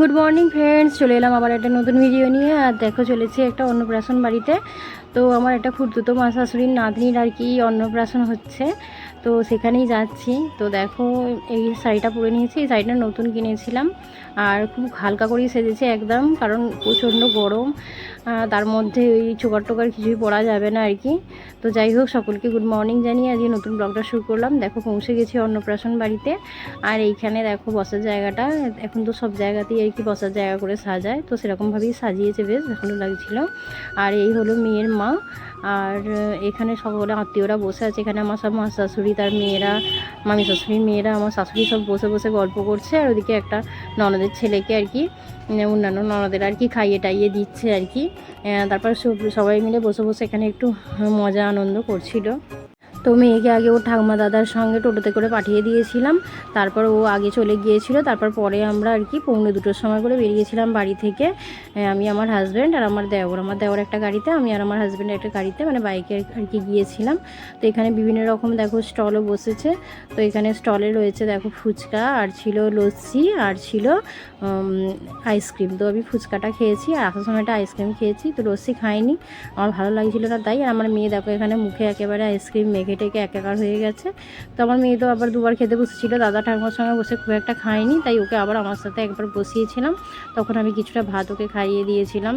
Good morning friends চলে এলাম আবার একটা নতুন ভিডিও নিয়ে। আর দেখো, চলেছি একটা অন্নপ্রাশন বাড়িতে। তো আমার একটা খুঁড়তুতো মা শাশুড়ির নাতনির আর কি অন্নপ্রাশন হচ্ছে। তো সেখানেই যাচ্ছি। তো দেখো, এই শাড়িটা পরে নিয়েছি, এই শাড়িটা নতুন কিনেছিলাম। আর খুব হালকা করেই সেজেছে একদম, কারণ প্রচণ্ড গরম। তার মধ্যে ওই চোকার টোকার কিছুই পরা যাবে না আর কি। তো যাই হোক, সকলকে গুড মর্নিং জানিয়ে আজকে নতুন ব্লগটা শুরু করলাম। দেখো, পৌঁছে গেছি অন্নপ্রাশন বাড়িতে। আর এইখানে দেখো, বসার জায়গাটা। এখন তো সব জায়গাতেই আর কি বসার জায়গা করে সাজায়। তো সেরকমভাবেই সাজিয়েছে, বেশ ভালো লাগছিল। আর এই হলো মেয়ের মা। আর এখানে সকলে আত্মীয়রা বসে আছে। এখানে আমার সব মা শাশুড়ি, তার মেয়েরা, মামি শাশুড়ির মেয়েরা, আমার শাশুড়ি সব বসে বসে গল্প করছে। আর ওদিকে একটা ননদের ছেলেকে আর কি অন্যান্য ননদের আর কি খাইয়ে টাইয়ে দিচ্ছে আর কি। তারপর সব- সবাই মিলে বসে বসে এখানে একটু মজা, আনন্দ করছিল। তো মেয়েকে আগে ও ঠাকুমা দাদার সঙ্গে টোটোতে করে পাঠিয়ে দিয়েছিলাম। তারপর ও আগে চলে গিয়েছিল। তারপর পরে আমরা আর কি পৌনে দুটোর সময় করে বেরিয়েছিলাম বাড়ি থেকে। আমি আমার হাজব্যান্ড আর আমার দেওর। আমার দেওর একটা গাড়িতে, আমি আর আমার হাজব্যান্ড একটা গাড়িতে মানে বাইকে আর কি গিয়েছিলাম। তো এখানে বিভিন্ন রকম দেখো স্টলও বসেছে। তো এখানে স্টলে রয়েছে দেখো ফুচকা, আর ছিল লস্যি, আর ছিল আইসক্রিম তো আমি ফুচকাটা খেয়েছি, আর আসার সময় একটা আইসক্রিম খেয়েছি। তো লস্যি খাইনি। আমার ভালো লাগছিল না তাই। আর আমার মেয়ে দেখো এখানে মুখে একেবারে আইসক্রিম মেখে টেকে একাকার হয়ে গেছে। তো আমার মেয়ে তো আবার দুবার খেতে বসেছিল। দাদা ঠাকুমার সঙ্গে বসে খুব একটা খায়নি, তাই ওকে আবার আমার সাথে একবার বসিয়েছিলাম। তখন আমি কিছুটা ভাত ওকে খাইয়ে দিয়েছিলাম।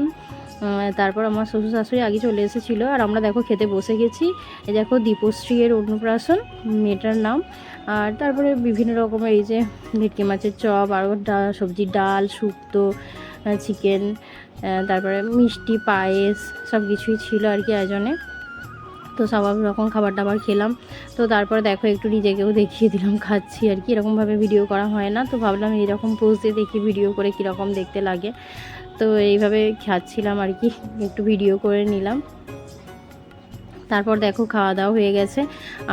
তারপর আমার শ্বশুর শাশুড়ি আগে চলে এসেছিল। আর আমরা দেখো খেতে বসে গেছি। দেখো দীপশ্রী এর অন্নপ্রাশন, মেয়েটার নাম। আর তারপরে বিভিন্ন রকমের এই যে ভেটকি মাছের চপ, আরও সবজি ডাল, শুক্তো চিকেন তারপরে মিষ্টি, পায়েস সব কিছুই ছিল আর কি আয়োজনে। তো সব রকম খাবার দাবার খেলাম। তো তারপর দেখো একটু নিজেকেও দেখিয়ে দিলাম, খাচ্ছি আর কি। এরকমভাবে ভিডিও করা হয় না। তো ভাবলাম এরকম পোজ দিয়ে দেখি ভিডিও করে কীরকম দেখতে লাগে। তো এইভাবে খাচ্ছিলাম আর কি। একটু ভিডিও করে নিলাম। তারপর দেখো খাওয়া দাওয়া হয়ে গেছে।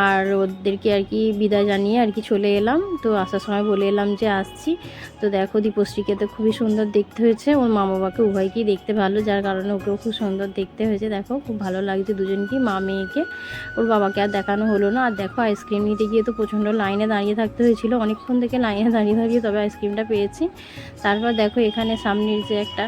আর ওদেরকে আর কি বিদায় জানিয়ে আর কি চলে এলাম। তো আসার সময় বলে এলাম যে আসছি। তো দেখো দীপশ্রীকে তো খুবই সুন্দর দেখতে হয়েছে। ওর মা বাবাকে উভয়কেই দেখতে ভালো। যার কারণে ওকেও খুব সুন্দর দেখতে হয়েছে। দেখো খুব ভালো লাগছে দুজনকেই, মা মেয়েকে। ওর বাবাকে আর দেখানো হলো না। আর দেখো আইসক্রিম নিতে গিয়ে তো প্রচণ্ড লাইনে দাঁড়িয়ে থাকতে হয়েছিল। অনেকক্ষণ থেকে লাইনে দাঁড়িয়ে দাঁড়িয়ে তবে আইসক্রিমটা পেয়েছি। তারপর দেখো এখানে সামনের যে একটা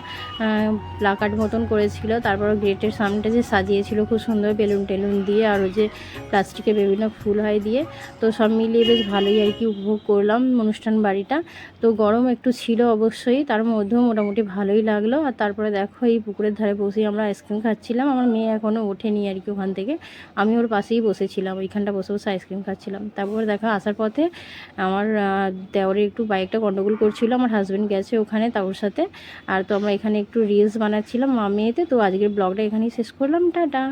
প্লাকার্ড মতন করেছিল। তারপর গেটের সামনেটা যে সাজিয়েছিল, খুব সুন্দর বেলুন টেলুন দিয়ে আর ওই যে প্লাস্টিকের বিভিন্ন ফুল হয় দিয়ে। তো সব মিলিয়ে বেশ ভালোই আর কি উপভোগ করলাম অনুষ্ঠান বাড়িটা। তো গরম একটু ছিল অবশ্যই, তার মধ্যেও মোটামুটি ভালোই লাগল। আর তারপরে দেখো এই পুকুরের ধারে বসেই আমরা আইসক্রিম খাচ্ছিলাম। আমার মেয়ে এখনও ওঠেনি আর কি ওখান থেকে। আমি ওর পাশেই বসেছিলাম, ওইখানটা বসে বসে আইসক্রিম খাচ্ছিলাম। তারপর দেখো আসার পথে আমার দেওরে একটু বাইকটা গন্ডগোল করছিল। আমার হাজব্যান্ড গেছে ওখানে তার সাথে। আর তো আমরা এখানে একটু রিলস বানাচ্ছিলাম মা মেয়েতে তো আজকের ব্লগটা এখানেই শেষ করলাম। টাটা!